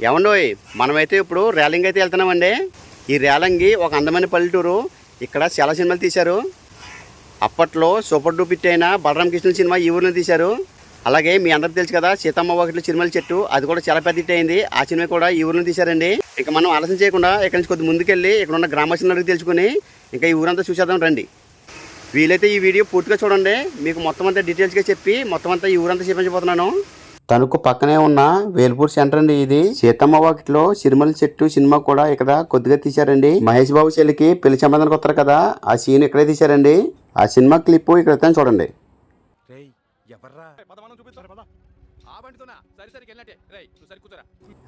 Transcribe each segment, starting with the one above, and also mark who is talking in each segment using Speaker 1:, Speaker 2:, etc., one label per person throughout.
Speaker 1: ఏమండోయ్ మనమైతే ఇప్పుడు రేలింగ్ అయితే వెళ్తున్నామండి. ఈ రేలంగి ఒక అందమైన పల్లెటూరు ఇక్కడ చాలా సినిమాలు తీశారు. అప్పట్లో సూపర్ డూప్ హిట్ అయిన బలరాం కృష్ణ సినిమా ఈ ఊరిలో తీశారు. అలాగే మీ అందరికి తెలుసు కదా సీతమ్మ ఒకటి సినిమాల చెట్టు అది కూడా చాలా పెద్ద హిట్ అయింది. ఆ సినిమా కూడా ఈ ఊరిలో తీశారండి. ఇంకా మనం ఆలస్యం చేయకుండా ఇక్కడ నుంచి కొద్ది ముందుకెళ్ళి ఇక్కడ ఉన్న గ్రామస్తులను అడిగి తెలుసుకుని ఇంకా ఈ ఊరంతా చూసేద్దాం రండి. వీలైతే ఈ వీడియో పూర్తిగా చూడండి. మీకు మొత్తం అంతా డీటెయిల్స్గా చెప్పి మొత్తం అంతా ఈ ఊరంతా చూపించబోతున్నాను. తణుకు పక్కనే ఉన్న వేల్పూర్ సెంటర్ అండి ఇది. సీతమ్మ వాకిట్లో సిరిమల చెట్టు సినిమా కూడా ఇక్కడ కొద్దిగా తీశారండి. మహేష్ బాబు చెల్లికి పెళ్ళి సంబంధానికి వస్తారు కదా ఆ సీన్ ఇక్కడే తీశారండి. ఆ సినిమా క్లిప్ ఇక్కడ చూడండి.
Speaker 2: రేయ్ ఎవర్రా?
Speaker 3: పద మనం చూపిస్తారు పద.
Speaker 2: ఆ బండితోనా? సరి సరికి వెళ్ళినట్టే రేయ్ నువ్వు సరి కూర్చోరా.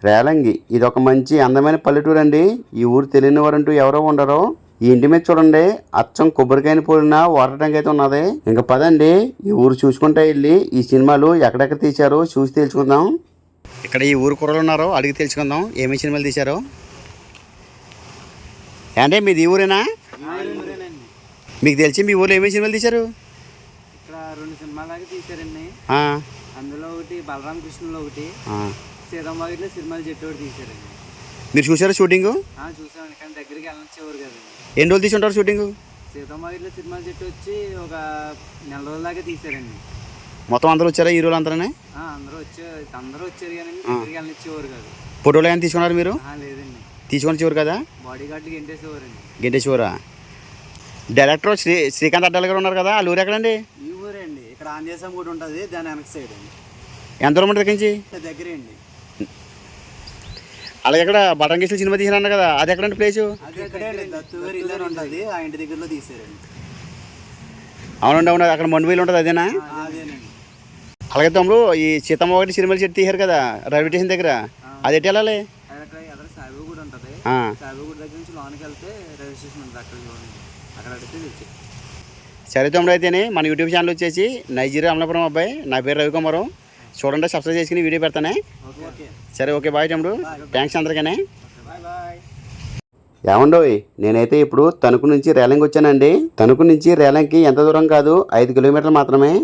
Speaker 1: రేలంగి ఇది ఒక మంచి అందమైన పల్లెటూరు అండి ఈ ఊరు తెలియని వారంటూ ఎవరో ఉండరు. ఈ ఇంటి మీద చూడండి అచ్చం కొబ్బరికాయని పోలిన వాటర్ ట్యాంక్ అయితే ఉన్నది. ఇంకా పదండి ఈ ఊరు చూసుకుంటే వెళ్ళి ఈ సినిమాలు ఎక్కడెక్కడ తీశారో చూసి తెలుసుకుందాం. ఇక్కడ ఈ ఊరు కూరలు ఉన్నారో అడిగి తెలుసుకుందాం ఏమేమి సినిమాలు తీశారో. అంటే మీది ఈ ఊరేనా? మీకు తెలిసి మీ ఊర్లో ఏమేమి సినిమాలు తీశారు?
Speaker 4: ఇక్కడ రెండు సినిమాలు తీశారండి. అందులో ఒకటి బలరామ కృష్ణలో ఒకటి
Speaker 1: ఆ.
Speaker 4: సీతమ్మగిట్లో సినిమాలు చెట్టు ఒకటి తీశారండి.
Speaker 1: మీరు చూసారా షూటింగ్?
Speaker 4: చూసామండి కానీ దగ్గరికి వెళ్ళనిచ్చేవారు కదండి
Speaker 1: ఎన్ని రోజులు తీసి ఉంటారు షూటింగ్?
Speaker 4: సీతమ్మగిట్లో సినిమాల చెట్టు వచ్చి ఒక నెల రోజుల దాకా తీశారండి.
Speaker 1: మొత్తం అందరూ వచ్చారా హీరోలు అందరనే?
Speaker 4: అందరూ వచ్చే అందరూ వచ్చారు కానీ దగ్గరికి వెళ్ళనిచ్చేవారు కాదు.
Speaker 1: ఫోటోలు ఏమైనా తీసుకున్నారు మీరు?
Speaker 4: లేదండి.
Speaker 1: తీసుకొని చివరు కదా?
Speaker 4: బాడీ గార్డులు గెంటేసేవారండి.
Speaker 1: గెంటేశ్వరా డైరెక్టర్ శ్రీ శ్రీకాంత్ అడ్డాల గారు ఉన్నారు కదా ఆ ఊరు ఎక్కడండి?
Speaker 4: ఈ ఊరే అండి ఇక్కడ ఆంజనేయం కూడా ఉంటుంది దాని వెనక సైడ్ అండి.
Speaker 1: ఎంత దూరం ఉంటుంది
Speaker 4: దగ్గరే అండి.
Speaker 1: అలాగే ఇక్కడ బటన్ కేసులు సినిమా తీసినా కదా అది ఎక్కడండి ప్లేస్ అవునండి అవును అక్కడ మండువేలు ఉంటుంది అదేనా? అలాగే తమ్ముడు ఈ సీతమ్మ ఒకటి సినిమాలు చెట్టు తీశారు కదా రైల్వే స్టేషన్ దగ్గర అది ఎట్టి వెళ్ళాలి?
Speaker 4: అక్కడ అక్కడ అక్కడ
Speaker 1: సరే తమ్ముడు అయితేనే మన యూట్యూబ్ ఛానల్ వచ్చేసి నైజీరియా అమలాపురం అబ్బాయి నా పేరు రవికుమారు. చూడండి సబ్స్క్రైబ్ చేసుకుని వీడియో పెడతానే. సరే ఓకే బాయ్ తమ్ముడు. థ్యాంక్స్ అందరికనే. ఏమండోయ్ నేనైతే ఇప్పుడు తణుకు నుంచి రేలంకి వచ్చానండి. తణుకు నుంచి రేలంకి ఎంత దూరం కాదు? ఐదు కిలోమీటర్లు మాత్రమే.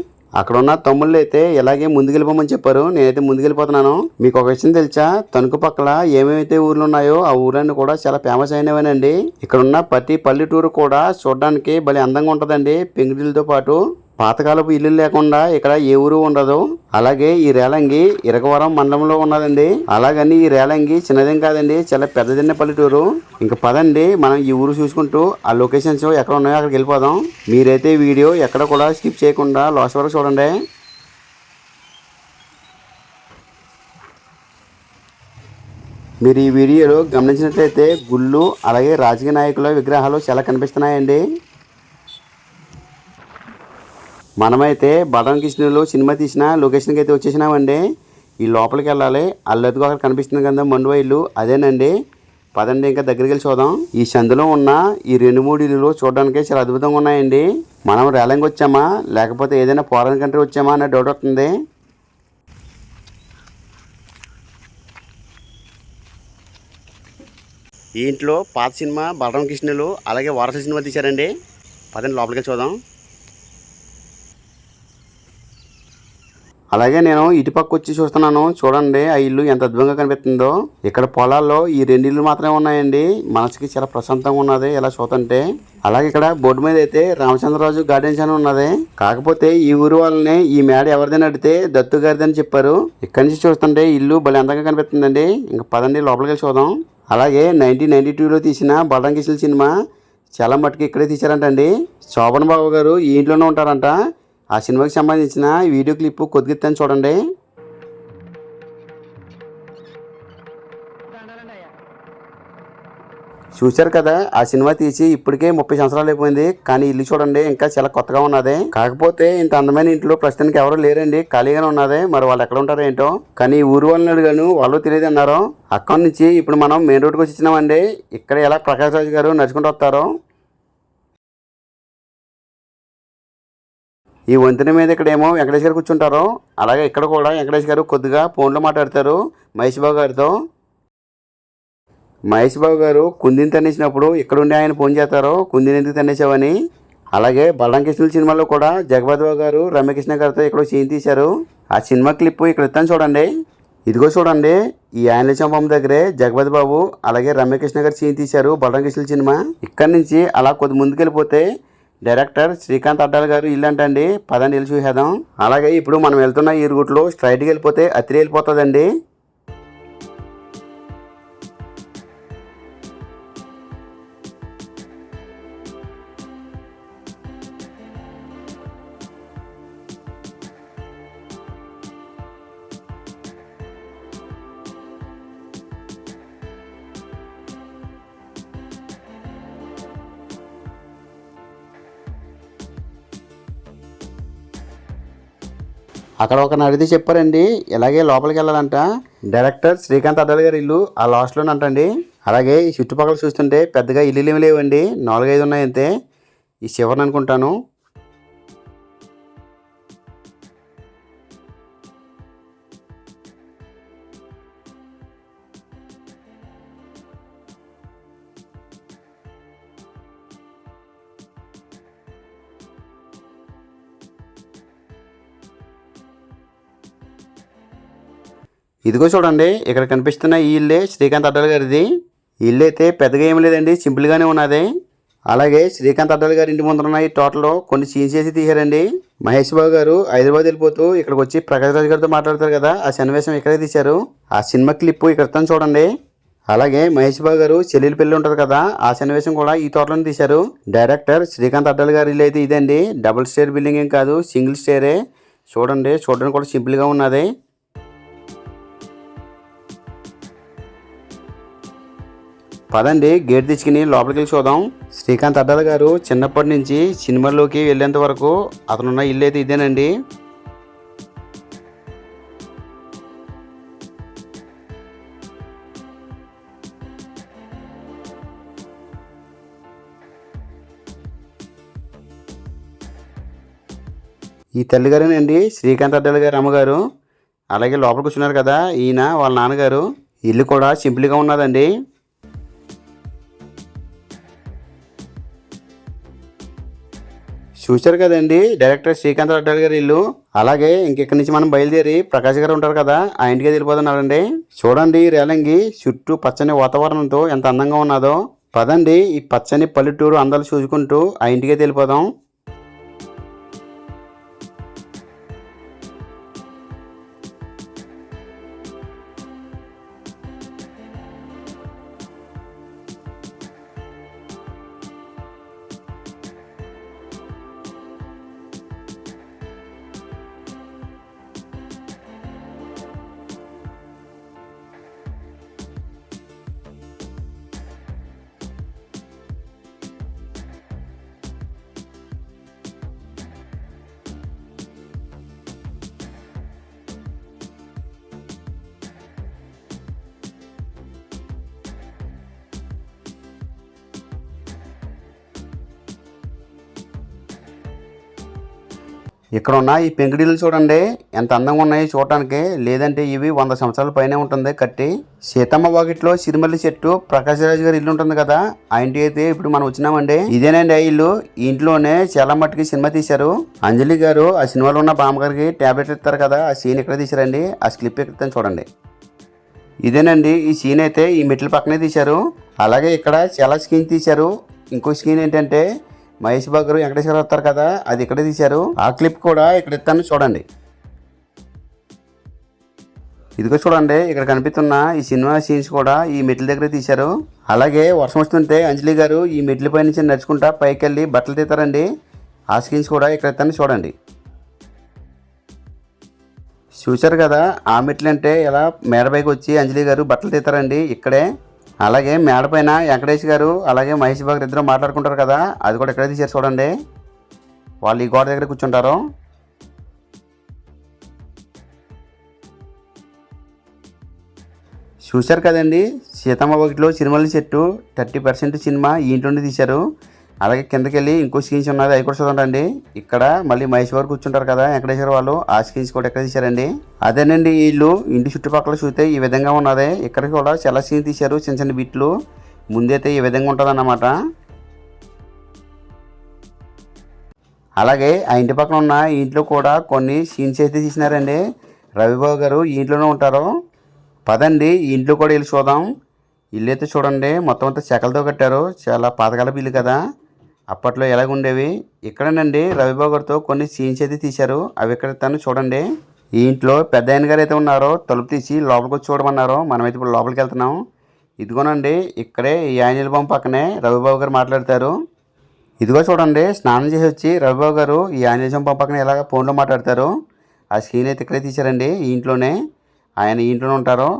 Speaker 1: అక్కడ ఉన్న తమ్ముళ్ళు అయితే ఇలాగే ముందుకెళ్ళిపోమని చెప్పారు. నేనైతే ముందుకెళ్ళిపోతున్నాను మీకు ఒక విషయం తెలుసా? తణుకు పక్కల ఏమేమైతే ఊర్లు ఉన్నాయో ఆ ఊరన్నీ కూడా చాలా ఫేమస్ అయినవేనండి. ఇక్కడ ఉన్న ప్రతి పల్లెటూరు కూడా చూడడానికి భలే అందంగా ఉంటుందండి. పెంకుటిలతో పాటు పాతకాలపు ఇల్లు లేకుండా ఇక్కడ ఏ ఊరు ఉండదు. అలాగే ఈ రేలంగి ఇరగవరం మండలంలో ఉన్నదండి. అలాగని ఈ రేలంగి చిన్నదేం కాదండి చాలా పెద్దదిన్న పల్లెటూరు. ఇంకా పదండి మనం ఈ ఊరు చూసుకుంటూ ఆ లొకేషన్స్ ఎక్కడ ఉన్నాయో అక్కడికి వెళ్ళిపోదాం. మీరైతే వీడియో ఎక్కడ కూడా స్కిప్ చేయకుండా లాస్ట్ వరకు చూడండి. మీరు ఈ వీడియోలో గమనించినట్లయితే గుళ్ళు అలాగే రాజకీయ నాయకుల విగ్రహాలు చాలా కనిపిస్తున్నాయండి. మనమైతే బదం కృష్ణులు సినిమా తీసిన లొకేషన్కి అయితే వచ్చేసినామండి. ఈ లోపలికి వెళ్ళాలి. అల్లెతుకు అక్కడ కనిపిస్తుంది కదా మండు ఇల్లు. అదేనండి. పదండి ఇంకా దగ్గరికి వెళ్ళి చూద్దాం. ఈ సందులో ఉన్న ఈ రెండు మూడు ఇల్లులు చూడడానికి చాలా అద్భుతంగా ఉన్నాయండి. మనం రేలంగి వచ్చామా? లేకపోతే ఏదైనా ఫారెన్ కంట్రీ వచ్చామా అనే డౌట్ వస్తుంది. ఈ ఇంట్లో పాత సినిమా బలరామ కృష్ణులు అలాగే వారస సినిమా తీశారండి. పదండి లోపలికి చూద్దాం. అలాగే నేను ఇటు పక్క వచ్చి చూస్తున్నాను. చూడండి ఆ ఇల్లు ఎంత అద్భుతంగా కనిపిస్తుందో. ఇక్కడ పొలాల్లో ఈ రెండు ఇల్లు మాత్రమే ఉన్నాయండి. మనసుకి చాలా ప్రశాంతంగా ఉన్నది. ఇలా చూస్తుంటే. అలాగే ఇక్కడ బోర్డు మీద అయితే రామచంద్రరాజు గార్డెన్స్ అని ఉన్నది. కాకపోతే ఈ ఊరు వాళ్ళని ఈ మేడ ఎవరిదని అడిగితే దత్తు గారిదని చెప్పారు. ఇక్కడి నుంచి చూస్తుంటే ఇల్లు భలే అందంగా కనిపిస్తుందండి. ఇంకా పదండి లోపలికి వెళ్ళి చూద్దాం. అలాగే నైన్టీన్ నైన్టీ టూలో తీసిన బలరాం కిషల్ సినిమా చాలా మట్టుకు ఇక్కడే తీశారంటండి. శోభన్ బాబు గారు ఈ ఇంట్లోనే ఉంటారంట. ఆ సినిమాకి సంబంధించిన వీడియో క్లిప్ కొద్దిగా చూడండి. చూశారు కదా ఆ సినిమా తీసి ఇప్పటికే ముప్పై సంవత్సరాలు అయిపోయింది. కానీ ఇల్లు చూడండి ఇంకా చాలా కొత్తగా ఉన్నది. కాకపోతే ఇంత అందమైన ఇంట్లో ప్రస్తుతానికి ఎవరు లేరండి ఖాళీగానే ఉన్నది. మరి వాళ్ళు ఎక్కడ ఉంటారో ఏంటో. కానీ ఊరు వాళ్ళని అడిగాను వాళ్ళు తెలియదు అన్నారు. అక్కడి నుంచి ఇప్పుడు మనం మెయిన్ రోడ్కి వచ్చి ఇచ్చినామండి ఇక్కడ ఎలా ప్రకాష్ రాజు గారు నడుచుకుంటూ వస్తారో. ఈ వంతెన మీద ఇక్కడేమో వెంకటేష్ గారు కూర్చుంటారు. అలాగే ఇక్కడ కూడా వెంకటేష్ గారు కొద్దిగా ఫోన్లో మాట్లాడతారు. మహేష్ బాబు గారితో. మహేష్ బాబు గారు కుందిని తన్నేసినప్పుడు ఇక్కడుండి ఆయన ఫోన్ చేస్తారు. కుందిని ఎందుకు తన్నేసావని అలాగే బలరాం కృష్ణుల సినిమాలో కూడా జగపతి బాబు గారు రమ్యకృష్ణ గారితో ఇక్కడ సీన్ తీశారు. ఆ సినిమా క్లిప్ ఇక్కడ ఇస్తాను చూడండి. ఇదిగో చూడండి. ఈ ఆంజనేయ బొమ్మ దగ్గరే జగపతి బాబు అలాగే రమ్యకృష్ణ గారు సీన్ తీశారు బలరాం కృష్ణుల సినిమా. ఇక్కడి నుంచి అలా కొద్ది ముందుకెళ్ళిపోతే డైరెక్టర్ శ్రీకాంత్ అడ్డాల్ గారు ఇల్లు అంటండి పదండి వెళ్ళి చూసేద్దాం. అలాగే ఇప్పుడు మనం వెళ్తున్న ఈ రూట్లో స్ట్రైట్గా వెళ్ళిపోతే అతిరి వెళ్ళిపోతుందండి అక్కడ ఒక నడిది చెప్పారండి. ఇలాగే లోపలికి వెళ్ళాలంట. డైరెక్టర్ శ్రీకాంత్ అడ్డాల గారి ఇల్లు ఆ లాస్ట్లోనే అంటండి. అలాగే ఈ చుట్టుపక్కల చూస్తుంటే పెద్దగా ఇల్లు ఏమి లేవండి. నాలుగైదు ఉన్నాయంతే. ఈ చివరిని అనుకుంటాను. ఇదిగో చూడండి ఇక్కడ కనిపిస్తున్న ఈ ఇల్లే శ్రీకాంత్ అడ్డాల గారిది. ఇల్లు అయితే పెద్దగా ఏమి లేదండి సింపుల్గానే ఉన్నది. అలాగే శ్రీకాంత్ అడ్డాల గారి ఇంటి ముందర ఉన్నాయి టోటల్లో కొన్ని సీన్స్ చేసి తీశారండి. మహేష్ బాబు గారు హైదరాబాద్ వెళ్ళిపోతూ ఇక్కడికి వచ్చి ప్రకాష్ రాజ్ గారితో మాట్లాడతారు కదా ఆ సన్నివేశం ఇక్కడే తీశారు. ఆ సినిమా క్లిప్ ఇక్కడ చూడండి. అలాగే మహేష్ బాబు గారు చెల్లెలి పెళ్ళి ఉంటుంది కదా ఆ సన్నివేశం కూడా ఈ తోటలోనే తీశారు. డైరెక్టర్ శ్రీకాంత్ అడ్డాల గారి ఇల్లు అయితే ఇదండి. డబుల్ స్టేర్ బిల్డింగ్ ఏం కాదు సింగిల్ స్టేరే. చూడండి చూడడానికి కూడా సింపుల్గా ఉన్నది. పదండి గేట్ తెచ్చుకుని లోపలికి వెళ్ళి చూద్దాం. శ్రీకాంత్ అడ్డాల గారు చిన్నప్పటి నుంచి సినిమాల్లోకి వెళ్ళేంత వరకు అతనున్న ఇల్లు అయితే ఇదేనండి. ఈ తల్లిగారేనండి శ్రీకాంత్ అడ్డాల గారు అమ్మగారు. అలాగే లోపలికి కూర్చున్నారు కదా ఈయన వాళ్ళ నాన్నగారు. ఇల్లు కూడా సింపుల్గా ఉన్నదండి. చూశారు కదండి. డైరెక్టర్ శ్రీకాంత్ రెడ్డి గారి ఇల్లు. అలాగే ఇంకెక్కడి నుంచి మనం బయలుదేరి ప్రకాష్ గారు ఉంటారు కదా ఆ ఇంటికి వెళ్ళిపోతున్నారండి చూడండి రేలంగి చుట్టూ పచ్చని వాతావరణంతో ఎంత అందంగా ఉన్నదో. పదండి ఈ పచ్చని పల్లెటూరు అందాలు చూసుకుంటూ ఆ ఇంటికి వెళ్ళిపోదాం ఇక్కడ ఉన్న ఈ పెంకుడిల్లు చూడండి ఎంత అందంగా ఉన్నాయి చూడటానికి. లేదంటే ఇవి వంద సంవత్సరాల పైనే ఉంటుంది కట్టి. సీతమ్మ వాకిట్లో సిరిమల్లి చెట్టు ప్రకాశరాజు గారి ఇల్లు ఉంటుంది కదా ఆ ఇంటి అయితే ఇప్పుడు మనం వచ్చినామండి. ఇదేనండి ఆ ఇల్లు. ఈ ఇంట్లోనే చాలా మట్టుకి సినిమా తీశారు. అంజలి గారు ఆ సినిమాలో ఉన్న బామ్మగారికి ట్యాబ్లెట్ ఇస్తారు కదా ఆ సీన్ ఇక్కడ తీశారండి? ఆ స్లిప్ ఎక్కడ చూడండి. ఇదేనండి ఈ సీన్ అయితే ఈ మెట్ల పక్కనే తీశారు. అలాగే ఇక్కడ చాలా స్కీన్ తీశారు. ఇంకో స్కీన్ ఏంటంటే మహేష్ బాబు వెంకటేశ్వర వస్తారు కదా అది ఇక్కడే తీశారు. ఆ క్లిప్ కూడా ఇక్కడ ఇస్తాను చూడండి. ఇదిగో చూడండి ఇక్కడ కనిపిస్తున్న ఈ సినిమా సీన్స్ కూడా ఈ మెట్ల దగ్గర తీశారు. అలాగే వర్షం వస్తుంటే అంజలి గారు ఈ మెట్ల పై నుంచి నడుచుకుంటా పైకి వెళ్ళి బట్టలు తీతారండి ఆ సీన్స్ కూడా ఇక్కడ ఇస్తాను చూడండి. చూశారు కదా ఆ మెట్లు అంటే మేడ పైకి వచ్చి అంజలి గారు బట్టలు తీతారండి ఇక్కడే. అలాగే మేడపైన వెంకటేష్ గారు అలాగే మహేష్ బాబు ఇద్దరు మాట్లాడుకుంటారు కదా అది కూడా ఇక్కడే తీశారు చూడండి. వాళ్ళు ఈ గోడ దగ్గర కూర్చుంటారు. చూశారు కదండి సీతమ్మ ఒకటిలో సినిమాల చెట్టు థర్టీ పర్సెంట్ సినిమా ఈ నుండి తీశారు. అలాగే కిందకి వెళ్ళి ఇంకో సీన్స్ ఉన్నది అవి కూడా చూడండి ఇక్కడ మళ్ళీ మహేష్ గారు కూర్చుంటారు కదా వెంకటేశ్వర వాళ్ళు ఆ సీన్స్ కూడా ఎక్కడ తీశారండి? అదేనండి వీళ్ళు ఇంటి చుట్టుపక్కల చూస్తే ఈ విధంగా ఉన్నది. ఇక్కడ కూడా చాలా సీన్ తీశారు చిన్న చిన్న బిట్లు. ముందైతే ఈ విధంగా ఉంటుంది అన్నమాట అలాగే ఆ ఇంటి పక్కన ఉన్న ఇంట్లో కూడా కొన్ని సీన్స్ అయితే తీసినారండి. రవిబాబు గారు ఈ ఇంట్లోనే ఉంటారు. పదండి ఈ ఇంట్లో కూడా వెళ్ళి చూద్దాం. ఇల్లు అయితే చూడండి మొత్తం అంతా చెక్కలతో కట్టారు. చాలా పాతకాలపు ఇల్లు కదా. అప్పట్లో ఎలాగుండేవి? ఇక్కడనండి రవిబాబు గారితో కొన్ని సీన్స్ అయితే తీశారు. అవి ఇక్కడ తను చూడండి. ఈ ఇంట్లో పెద్ద ఆయన గారు అయితే ఉన్నారో తలుపు తీసి లోపలికి వచ్చి చూడమన్నారు మనమైతే ఇప్పుడు లోపలికి వెళ్తున్నాం. ఇదిగోనండి ఇక్కడే ఈ ఆంజనేయ బొమ్మ పక్కనే రవిబాబు గారు మాట్లాడతారు. ఇదిగో చూడండి స్నానం చేసి వచ్చి రవిబాబు గారు ఈ ఆంజనేయ బొమ్మ పక్కన ఇలాగ ఫోన్లో మాట్లాడతారు. ఆ సీన్ అయితే ఇక్కడే తీశారండి ఈ ఇంట్లోనే. ఆయన ఈ ఇంట్లోనే ఉంటారు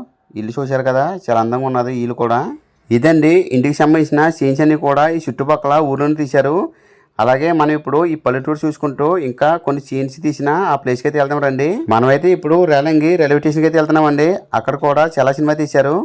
Speaker 1: ఇల్లు చూశారు కదా చాలా అందంగా ఉన్నది ఇల్లు కూడా. ఇదండి ఇంటికి సంబంధించిన సీన్స్ అన్ని కూడా ఈ చుట్టుపక్కల ఊర్లోనే తీశారు. అలాగే మనం ఇప్పుడు ఈ పల్లెటూరు చూసుకుంటూ ఇంకా కొన్ని సీన్స్ తీసిన ఆ ప్లేస్కి అయితే వెళ్దాం రండి. మనమైతే ఇప్పుడు రేలంగి రైల్వే స్టేషన్కి అయితే వెళ్తున్నామండి. అక్కడ కూడా చాలా సినిమా తీశారు.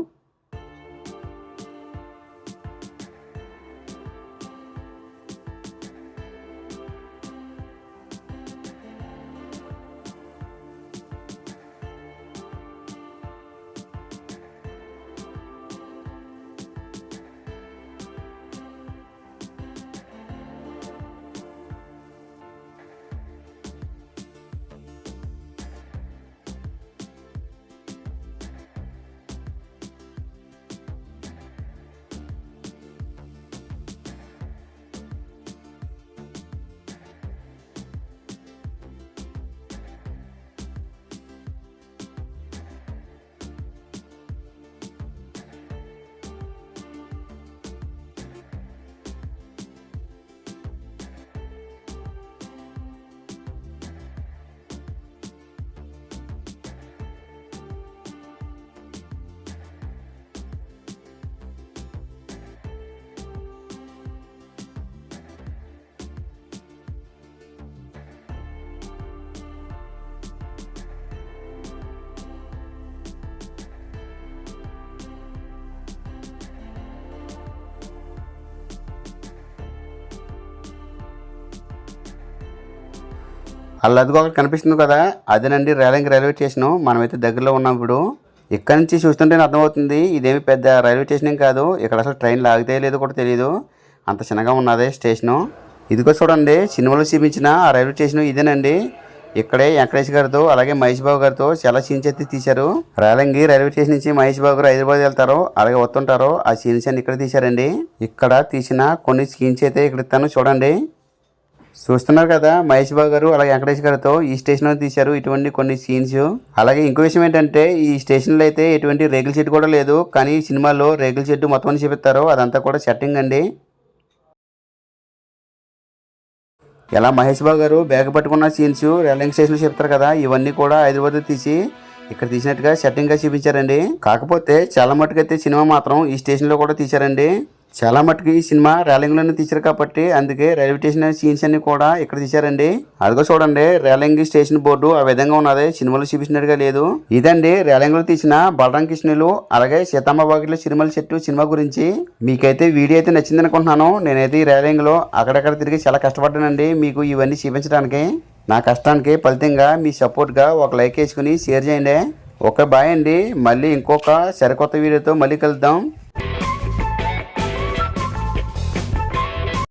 Speaker 1: అల్లదిగో ఒకటి కనిపిస్తుంది కదా? అదేనండి రేలంగి రైల్వే స్టేషన్. మనమైతే దగ్గరలో ఉన్నాం ఇప్పుడు. ఇక్కడ నుంచి చూస్తుంటేనే అర్థమవుతుంది ఇదేమి పెద్ద రైల్వే స్టేషన్ కాదు. ఇక్కడ అసలు ట్రైన్ లాగితే లేదో కూడా తెలియదు అంత చిన్నగా ఉన్నది స్టేషను. ఇదిగో చూడండి సినిమాలో చూపించిన ఆ రైల్వే స్టేషన్ ఇదేనండి. ఇక్కడే వెంకటేష్ గారితో అలాగే మహేష్ బాబు గారితో చాలా సీన్స్ అయితే తీశారు. రాలంగి రైల్వే స్టేషన్ నుంచి మహేష్ బాబు గారు హైదరాబాద్ వెళ్తారు అలాగే వస్తుంటారు. ఆ సీన్స్ అన్ని ఇక్కడ తీశారండి. ఇక్కడ తీసిన కొన్ని సీన్స్ అయితే ఇక్కడ ఇస్తాను చూడండి. చూస్తున్నారు కదా మహేష్ బాబు గారు అలాగే వెంకటేష్ గారితో ఈ స్టేషన్లో తీశారు ఇటువంటి కొన్ని సీన్స్ అలాగే ఇంకో విషయం ఏంటంటే ఈ స్టేషన్లో అయితే ఎటువంటి రేగుల షెడ్ కూడా లేదు కానీ సినిమాలో రేగుల షెడ్ మొత్తం అని చూపిస్తారు అదంతా కూడా సెట్టింగ్ అండి. ఎలా మహేష్ బాబు గారు బ్యాగ్ పట్టుకున్న సీన్స్ రైల్వే స్టేషన్లో చెప్తారు కదా ఇవన్నీ కూడా హైదరాబాద్ తీసి ఇక్కడ తీసినట్టుగా షట్టింగ్గా చూపించారండి. కాకపోతే చాలా మటుకైతే సినిమా మాత్రం ఈ స్టేషన్లో కూడా తీశారండి. చాలా మటుకు ఈ సినిమా రైలింగ్ తీశారు కాబట్టి అందుకే రైల్వే స్టేషన్ సీన్స్ అన్ని కూడా ఇక్కడ తీశారండి. అదిగో చూడండి రైలింగ్ స్టేషన్ బోర్డు ఆ విధంగా ఉన్నది. సినిమాలో చూపించినట్టుగా లేదు. ఇదండి రైలింగ్లో తీసిన బలరాం కృష్ణులు అలాగే సీతమ్మ బాగిలో సినిమాల చెట్టు సినిమా గురించి. మీకైతే వీడియో అయితే నచ్చింది అనుకుంటున్నాను నేనైతే ఈ రైలింగ్లో అక్కడక్కడ తిరిగి చాలా కష్టపడ్డానండి మీకు ఇవన్నీ చూపించడానికి. నా కష్టానికి ఫలితంగా మీ సపోర్ట్గా ఒక లైక్ వేసుకుని షేర్ చేయండి. ఓకే బాయ్ అండి. మళ్ళీ ఇంకొక సరికొత్త వీడియోతో మళ్ళీ కలుద్దాం.